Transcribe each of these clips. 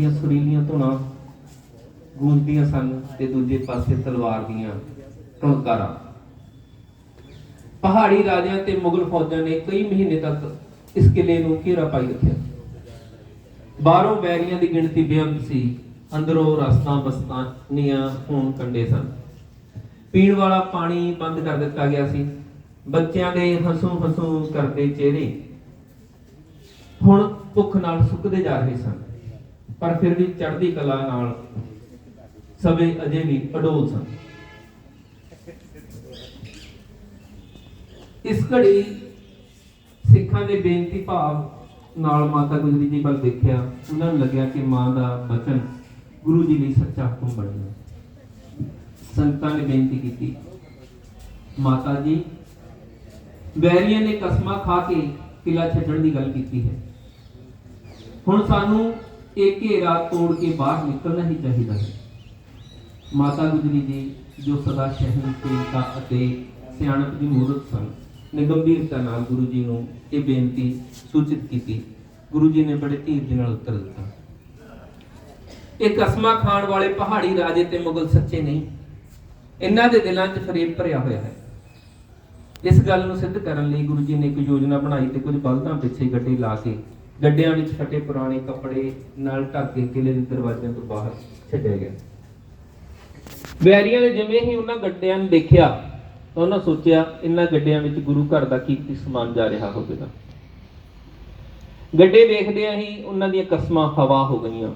ਦੀਆਂ ਸੁਰੀਲੀਆਂ ਧੁਨਾਂ ਗੂੰਜਦੀਆਂ ਸਨ ਤੇ ਦੂਜੇ ਪਾਸੇ ਤਲਵਾਰ ਦੀਆਂ ਟੁਣਕਾਰਾਂ। ਪਹਾੜੀ ਰਾਜਿਆਂ ਤੇ ਮੁਗਲ ਫੌਜਾਂ ਨੇ ਕਈ ਮਹੀਨੇ ਤੱਕ ਇਸ ਕਿਲੇ ਨੂੰ ਘੇਰਾ ਪਾਈ ਰੱਖਿਆ। ਬਾਹਰੋਂ ਬੈਰੀਆਂ ਦੀ ਗਿਣਤੀ ਬੇਅੰਤ ਸੀ। ਅੰਦਰੋਂ ਰਸਤਾਂ ਬਸਤਾਂ ਹੋਣ ਖੂਨ ਕੰਡੇ ਸਨ। ਪੀਣ ਵਾਲਾ ਪਾਣੀ ਬੰਦ ਕਰ ਦਿੱਤਾ ਗਿਆ ਸੀ। ਬੱਚਿਆਂ ਦੇ ਹੰਸੂ ਹੰਸੂ ਕਰਦੇ ਚਿਹਰੇ ਹੁਣ ਭੁੱਖ ਨਾਲ ਸੁੱਕਦੇ ਜਾ ਰਹੇ ਸਨ। ਪਰ ਫਿਰ ਵੀ ਚੜ੍ਹਦੀ ਕਲਾ ਨਾਲ ਸਭੇ ਅਜੇ ਵੀ ਅਡੋਲ ਸਨ। ਇਸ ਘੜੀ ਸਿੱਖਾਂ ਦੇ ਬੇਨਤੀ ਭਾਵ ਨਾਲ ਮਾਤਾ ਗੁਜਰੀ ਜੀ ਵੱਲ ਦੇਖਿਆ, ਉਹਨਾਂ ਨੂੰ ਲੱਗਿਆ ਕਿ ਮਾਂ ਦਾ ਬਚਨ ਗੁਰੂ ਜੀ ਲਈ ਸੱਚਾ ਹੁਕਮ ਬਣ ਗਿਆ। ਸੰਤਾਂ ਨੇ ਬੇਨਤੀ ਕੀਤੀ, ਮਾਤਾ ਜੀ, ਵੈਰੀਆਂ ਨੇ ਕਸਮਾਂ ਖਾ ਕੇ ਕਿਲਾ ਛੱਡਣ ਦੀ ਗੱਲ ਕੀਤੀ ਹੈ। ਹੁਣ ਸਾਨੂੰ ਇਹ ਘੇਰਾ ਤੋੜ ਕੇ ਬਾਹਰ ਨਿਕਲਣਾ ਹੀ ਚਾਹੀਦਾ ਹੈ। ਮਾਤਾ ਗੁਜਰੀ ਜੀ ਜੋ ਸਦਾ ਸਹਿਣਸ਼ੀਲਤਾ ਅਤੇ ਸਿਆਣਪ ਦੀ ਮੂਰਤ ਸਨ, ਨੇ ਗੰਭੀਰਤਾ ਨਾਲ ਗੁਰੂ ਜੀ ਨੂੰ ਇਹ ਬੇਨਤੀ ਸੂਚਿਤ ਕੀਤੀ। ਗੁਰੂ ਜੀ ਨੇ ਬੜੇ ਧੀਰਜ ਨਾਲ ਉੱਤਰ ਦਿੱਤਾ। ਇਹ ਕਸਮਾਂ ਖਾਣ ਵਾਲੇ ਪਹਾੜੀ ਰਾਜੇ ਤੇ ਮੁਗਲ ਸੱਚੇ ਨਹੀਂ। ਇਹਨਾਂ ਦੇ ਦਿਲਾਂ 'ਚ ਫਰੇਬ ਭਰਿਆ ਹੋਇਆ ਹੈ। ਇਸ ਗੱਲ ਨੂੰ ਸਿੱਧ ਕਰਨ ਲਈ ਗੁਰੂ ਜੀ ਨੇ ਇੱਕ ਯੋਜਨਾ ਬਣਾਈ ਤੇ ਕੁਝ ਬਲਦਾਂ ਪਿੱਛੇ ਗੱਡੀ ਲਾ ਕੇ ਗੱਡਿਆਂ ਵਿੱਚ ਫਟੇ ਪੁਰਾਣੇ ਕੱਪੜੇ ਨਾਲ ਢੱਕ ਕੇ ਕਿਲੇ ਦੇ ਦਰਵਾਜ਼ਿਆਂ ਤੋਂ ਬਾਹਰ ਛੱਡਿਆ ਗਿਆ। ਵੈਰੀਆਂ ਨੇ ਜਿਵੇਂ ਹੀ ਉਹਨਾਂ ਗੱਡਿਆਂ ਨੂੰ ਦੇਖਿਆ ਤਾਂ ਉਹਨਾਂ ਸੋਚਿਆ, ਇਹਨਾਂ ਗੱਡਿਆਂ ਵਿੱਚ ਗੁਰੂ ਘਰ ਦਾ ਕੀਮਤੀ ਸਮਾਨ ਜਾ ਰਿਹਾ ਹੋਵੇਗਾ? ਗੱਡੇ ਵੇਖਦਿਆਂ ਹੀ ਉਹਨਾਂ ਦੀਆਂ ਕਸਮਾਂ ਹਵਾ ਹੋ ਗਈਆਂ।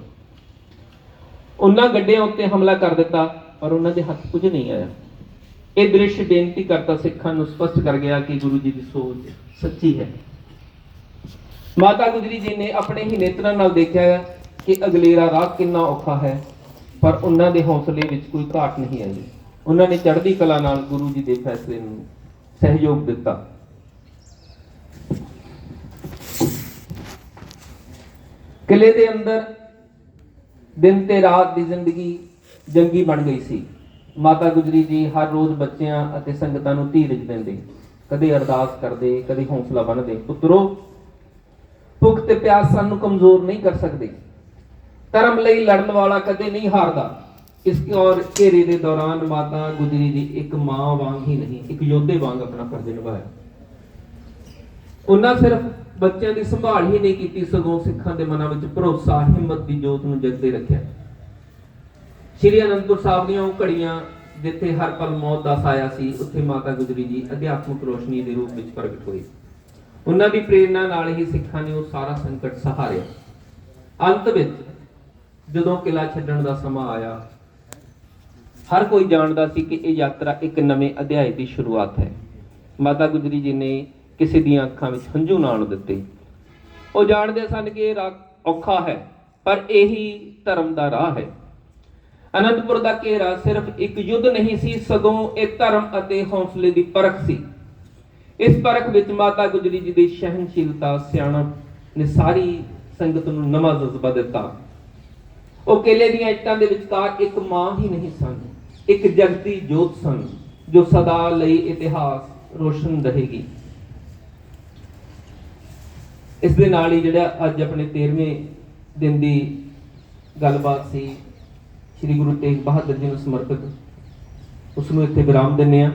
ਉਹਨਾਂ ਗੱਡਿਆਂ ਉੱਤੇ ਹਮਲਾ ਕਰ ਦਿੱਤਾ, ਪਰ ਉਹਨਾਂ ਦੇ ਹੱਥ ਕੁਝ ਨਹੀਂ ਆਇਆ। ਇਹ ਦ੍ਰਿਸ਼ ਬੇਨਤੀ ਕਰਤਾ ਸਿੱਖਾਂ ਨੂੰ ਸਪਸ਼ਟ ਕਰ ਗਿਆ ਕਿ ਗੁਰੂ ਜੀ ਦੀ ਸੋਚ ਸੱਚੀ ਹੈ। ਮਾਤਾ ਗੁਜਰੀ ਜੀ ਨੇ ਆਪਣੇ ਹੀ ਨੇਤਰਾਂ ਨਾਲ ਦੇਖਿਆ ਕਿ ਅਗਲੇਰਾ ਰਾਹ ਕਿੰਨਾ ਔਖਾ ਹੈ, ਪਰ ਉਹਨਾਂ ਦੇ ਹੌਸਲੇ ਵਿੱਚ ਕੋਈ ਘਾਟ ਨਹੀਂ ਆਈ। ਉਹਨਾਂ ਨੇ ਚੜ੍ਹਦੀ ਕਲਾ ਨਾਲ ਗੁਰੂ ਜੀ ਦੇ ਫੈਸਲੇ ਨੂੰ ਸਹਿਯੋਗ ਦਿੱਤਾ। ਕਿਲੇ ਦੇ ਅੰਦਰ ਦਿਨ ਤੇ ਰਾਤ ਦੀ ਜ਼ਿੰਦਗੀ ਜੰਗੀ ਬਣ ਗਈ ਸੀ। ਮਾਤਾ ਗੁਜਰੀ ਜੀ ਹਰ ਰੋਜ਼ ਬੱਚਿਆਂ ਅਤੇ ਸੰਗਤਾਂ ਨੂੰ ਧੀਰਜ ਦਿੰਦੇ। ਕਦੇ ਅਰਦਾਸ ਕਰਦੇ, ਕਦੇ ਹੌਸਲਾ ਬਣਦੇ ਪੁੱਤਰੋ ਭੁੱਖ ਤੇ ਪਿਆਸ ਸਾਨੂੰ ਕਮਜ਼ੋਰ ਨਹੀਂ ਕਰ ਸਕਦੇ। ਧਰਮ ਲਈ ਲੜਨ ਵਾਲਾ ਕਦੇ ਨਹੀਂ ਹਾਰਦਾ। ਇਸ ਔਰ ਘੇਰੇ ਦੇ ਦੌਰਾਨ ਮਾਤਾ ਗੁਜਰੀ ਜੀ ਇੱਕ ਮਾਂ ਵਾਂਗ ਹੀ ਨਹੀਂ, ਇੱਕ ਯੋਧੇ ਵਾਂਗ ਆਪਣਾ ਫਰਜ਼ ਨਿਭਾਇਆ। ਉਹਨਾਂ ਸਿਰਫ ਬੱਚਿਆਂ ਦੀ ਸੰਭਾਲ ਹੀ ਨਹੀਂ ਕੀਤੀ, ਸਗੋਂ ਸਿੱਖਾਂ ਦੇ ਮਨਾਂ ਵਿੱਚ ਭਰੋਸਾ, ਹਿੰਮਤ ਦੀ ਜੋਤ ਨੂੰ ਜਗਦੇ ਰੱਖਿਆ। ਸ਼੍ਰੀ ਅਨੰਦਪੁਰ ਸਾਹਿਬ ਦੀਆਂ ਉਹ ਘੜੀਆਂ ਜਿੱਥੇ ਹਰ ਪਲ ਮੌਤ ਦਾ ਸਾਇਆ ਸੀ, ਉੱਥੇ ਮਾਤਾ ਗੁਜਰੀ ਜੀ ਅਧਿਆਤਮਿਕ ਰੋਸ਼ਨੀ ਦੇ ਰੂਪ ਵਿੱਚ ਪ੍ਰਗਟ ਹੋਈ ਉਹਨਾਂ ਦੀ ਪ੍ਰੇਰਣਾ ਨਾਲ ਹੀ ਸਿੱਖਾਂ ਨੇ ਉਹ ਸਾਰਾ ਸੰਕਟ ਸਹਾਰਿਆ। ਅੰਤ ਵਿੱਚ ਜਦੋਂ ਕਿਲਾ ਛੱਡਣ ਦਾ ਸਮਾਂ ਆਇਆ, ਹਰ ਕੋਈ ਜਾਣਦਾ ਸੀ ਕਿ ਇਹ ਯਾਤਰਾ ਇੱਕ ਨਵੇਂ ਅਧਿਆਏ ਦੀ ਸ਼ੁਰੂਆਤ ਹੈ। ਮਾਤਾ ਗੁਜਰੀ ਜੀ ਨੇ ਕਿਸੇ ਦੀਆਂ ਅੱਖਾਂ ਵਿੱਚ ਹੰਝੂ ਨਾ ਆਉਣ ਦਿੱਤੇ। ਉਹ ਜਾਣਦੇ ਸਨ ਕਿ ਇਹ ਰਾਹ ਔਖਾ ਹੈ, ਪਰ ਇਹੀ ਧਰਮ ਦਾ ਰਾਹ ਹੈ। ਅਨੰਦਪੁਰ ਦਾ ਘੇਰਾ ਸਿਰਫ ਇੱਕ ਯੁੱਧ ਨਹੀਂ ਸੀ, ਸਗੋਂ ਇਹ ਧਰਮ ਅਤੇ ਹੌਸਲੇ ਦੀ ਪਰਖ ਸੀ। ਇਸ ਪਰਖ ਵਿੱਚ ਮਾਤਾ ਗੁਜਰੀ ਜੀ ਦੀ ਸਹਿਨਸ਼ੀਲਤਾ ਸਿਆਣਾ ਨੇ ਸਾਰੀ ਸੰਗਤ ਨੂੰ ਨਵਾਂ ਜਜ਼ਬਾ ਦਿੱਤਾ। ਉਹ ਕਿਲੇ ਦੀਆਂ ਇੱਟਾਂ ਦੇ ਵਿਚਕਾਰ ਇੱਕ ਮਾਂ ਹੀ ਨਹੀਂ ਸਨ, ਇੱਕ ਜਗਤੀ ਜੋਤ ਸਨ, ਜੋ ਸਦਾ ਲਈ ਇਤਿਹਾਸ ਰੋਸ਼ਨ ਰਹੇਗੀ। ਇਸ ਦੇ ਨਾਲ ਹੀ ਜਿਹੜਾ ਅੱਜ ਆਪਣੇ 13ਵੇਂ ਦਿਨ ਦੀ ਗੱਲਬਾਤ ਸੀ, ਸ੍ਰੀ ਗੁਰੂ ਤੇਗ ਬਹਾਦਰ ਜੀ ਨੂੰ ਸਮਰਪਿਤ ਉਸ ਨੂੰ ਇੱਥੇ ਵਿਰਾਮ ਦਿੰਨੇ ਆ